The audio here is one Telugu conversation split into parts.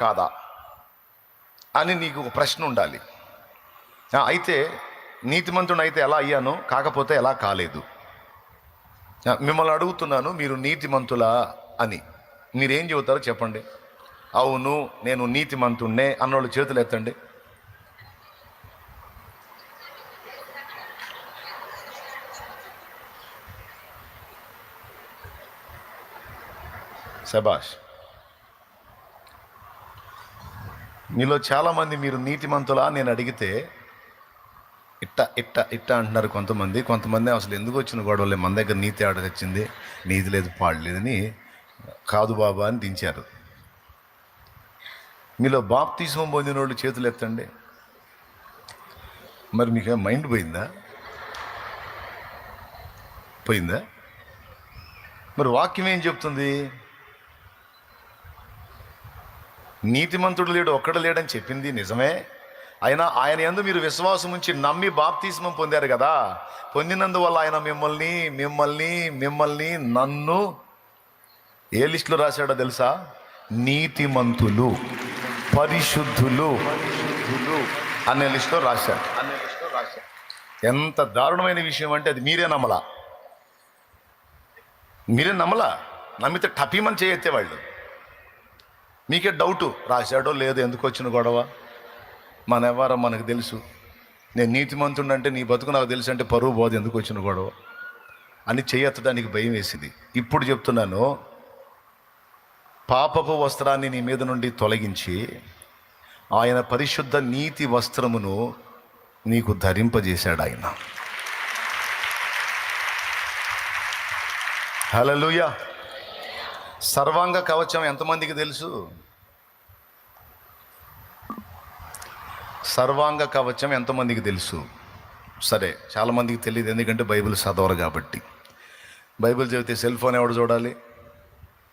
కాదా అని నీకు ఒక ప్రశ్న ఉండాలి. అయితే నీతిమంతుడు అయితే ఎలా అయ్యాను కాకపోతే ఎలా కాలేదు. మిమ్మల్ని అడుగుతున్నాను మీరు నీతిమంతులా అని. మీరేం చెబుతారో చెప్పండి. అవును నేను నీతిమంతుణ్ణే అన్నోళ్ళు చేతులు ఎత్తండి. శబాష్ మీలో చాలామంది మీరు నీతిమంతులా నేను అడిగితే ఇట్ట ఇట్ట ఇట్ట అంటున్నారు కొంతమంది. కొంతమంది అసలు ఎందుకు వచ్చిన గొడవలే? మన దగ్గర నీతి ఆడ తెచ్చింది నీతి లేదు పాడు లేదని కాదు బాబా అని దించారు. మీలో బాప్తీసం పొందిన వాళ్ళు చేతులు ఎత్తండి. మరి మీకు మైండ్ పోయిందా? పోయిందా? మరి వాక్యం ఏం చెప్తుంది? నీతిమంతుడు లేడు ఒక్కడు లేడని చెప్పింది నిజమే. అయినా ఆయన ఎందు మీరు విశ్వాసం ఉంచి నమ్మి బాప్తీస్మం పొందారు కదా. పొందినందువల్ల ఆయన మిమ్మల్ని మిమ్మల్ని మిమ్మల్ని నన్ను ఏ లిస్టులో రాశాడో తెలుసా? నీతిమంతులు పరిశుద్ధులు అనే లిస్టులో రాశాడు ఎంత దారుణమైన విషయం అంటే అది మీరే నమ్మలా. మీరే నమ్మలా. నమ్మితే టపీమని చేయెత్తే వాళ్ళు మీకే డౌటు రాశాడో లేదో ఎందుకు వచ్చిన గొడవ? మన ఎవరో మనకు తెలుసు. నేను నీతిమంతుడు అంటే నీ బతుకు నాకు తెలుసు అంటే పరువు బోధ ఎందుకు వచ్చిన గొడవ? అని చేయెత్తడానికి భయం వేసింది. ఇప్పుడు చెప్తున్నాను పాపపు వస్త్రాన్ని నీ మీద నుండి తొలగించి ఆయన పరిశుద్ధ నీతి వస్త్రమును నీకు ధరింపజేశాడు ఆయన. హలలుయా సర్వాంగ కవచం ఎంతమందికి తెలుసు? సర్వాంగ కవచం ఎంతమందికి తెలుసు? సరే చాలామందికి తెలియదు ఎందుకంటే బైబిల్ చదవరు కాబట్టి. బైబిల్ చదివితే సెల్ ఫోన్ ఎవడు చూడాలి?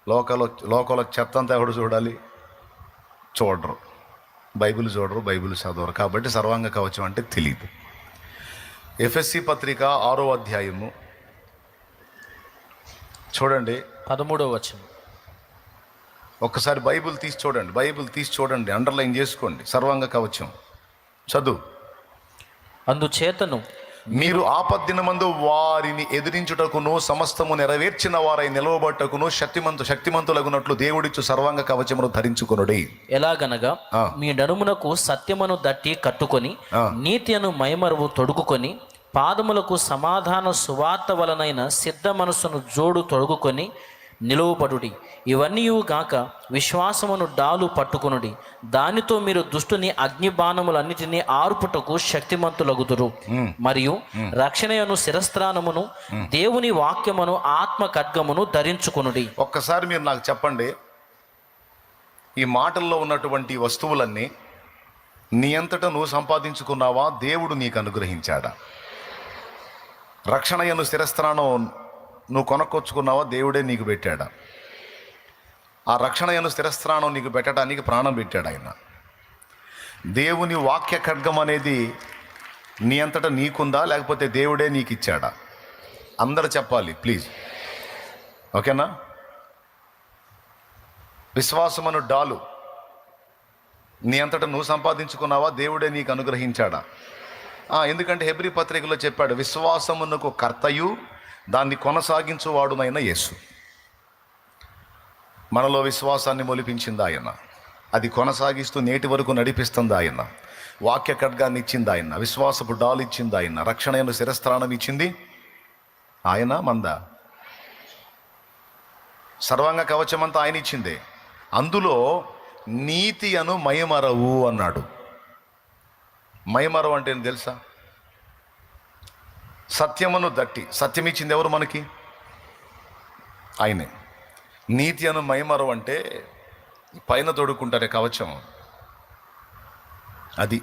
లోకల్ లోకల చెత్త అంతా ఎవడు చూడాలి? చూడరు. బైబిల్ చూడరు బైబిల్ చదవరు. కాబట్టి సర్వాంగ కవచం అంటే తెలియదు ఎఫ్ఎస్సి పత్రిక ఆరో అధ్యాయము. చూడండి. పదమూడవ వచనం. ఒక్కసారి బైబిల్ తీసి చూడండి బైబిల్ తీసి చూడండి అండర్లైన్ చేసుకోండి సర్వాంగ కవచం చదువు అందుచేతను మీరు ఆపద్దినమందు వారిని ఎదిరించుటకును సమస్తము నెరవేర్చిన వారై నిలవబట్టకును శక్తిమంతు శక్తిమంతులగునట్లు దేవుడిచ్చు సర్వాంగ కవచమును ధరించుకొనుడి ఎలాగనగా. మీ నడుమునకు సత్యమును దట్టి కట్టుకొని. నీతి అను మైమరువు తొడుగుకొని పాదములకు సమాధాన సువార్త వలనైన సిద్ధ మనస్సును జోడు తొడుగుకొని నిలువబడుడి ఇవన్నీ గాక విశ్వాసమును డాలు పట్టుకొనుడి. దానితో మీరు దుష్టుని అగ్ని బాణములన్నిటినీ ఆర్పుటకు శక్తిమంతులగుదురు. మరియు రక్షణయను శిరస్త్రానమును దేవుని వాక్యమును ఆత్మ ఖడ్గమును ధరించుకొనుడి. ఒక్కసారి మీరు నాకు చెప్పండి ఈ మాటల్లో ఉన్నటువంటి వస్తువులన్నీ నీ అంతటా నువ్వు సంపాదించుకున్నావా? దేవుడు నీకు అనుగ్రహించాడా? రక్షణయను స్థిరస్థానం నువ్వు కొనక్కొచ్చుకున్నావా? దేవుడే నీకు పెట్టాడా. ఆ రక్షణయను స్థిరస్థానం నీకు పెట్టడానికి ప్రాణం పెట్టాడు ఆయన. దేవుని వాక్య ఖడ్గం అనేది నీ అంతటా నీకుందా? లేకపోతే దేవుడే నీకు ఇచ్చాడా అందరు చెప్పాలి ప్లీజ్. ఓకేనా? విశ్వాసమను డాలు. నీ అంతటా నువ్వు సంపాదించుకున్నావా? దేవుడే నీకు అనుగ్రహించాడా? ఎందుకంటే హెబ్రి పత్రికలో చెప్పాడు విశ్వాసమునకు కర్తయు దాన్ని కొనసాగించువాడునైన యేసు. మనలో విశ్వాసాన్ని మొలిపించింది ఆయన అది కొనసాగిస్తూ నేటి వరకు నడిపిస్తుంది ఆయన వాక్య ఖడ్గాన్ని ఇచ్చింది ఆయన విశ్వాసపు డాల్ ఇచ్చింది ఆయన రక్షణ శిరస్థానం ఇచ్చింది ఆయన మంద. సర్వాంగ కవచమంతా ఆయన ఇచ్చిందే. అందులో నీతి అను మయమరవు అన్నాడు. మయమరవు అంటే తెలుసా? సత్యమును దట్టి సత్యం ఇచ్చింది ఎవరు మనకి? ఆయనే. నీతి అను మయమరవు అంటే పైన తొడుక్కుంటారే కవచం. అది.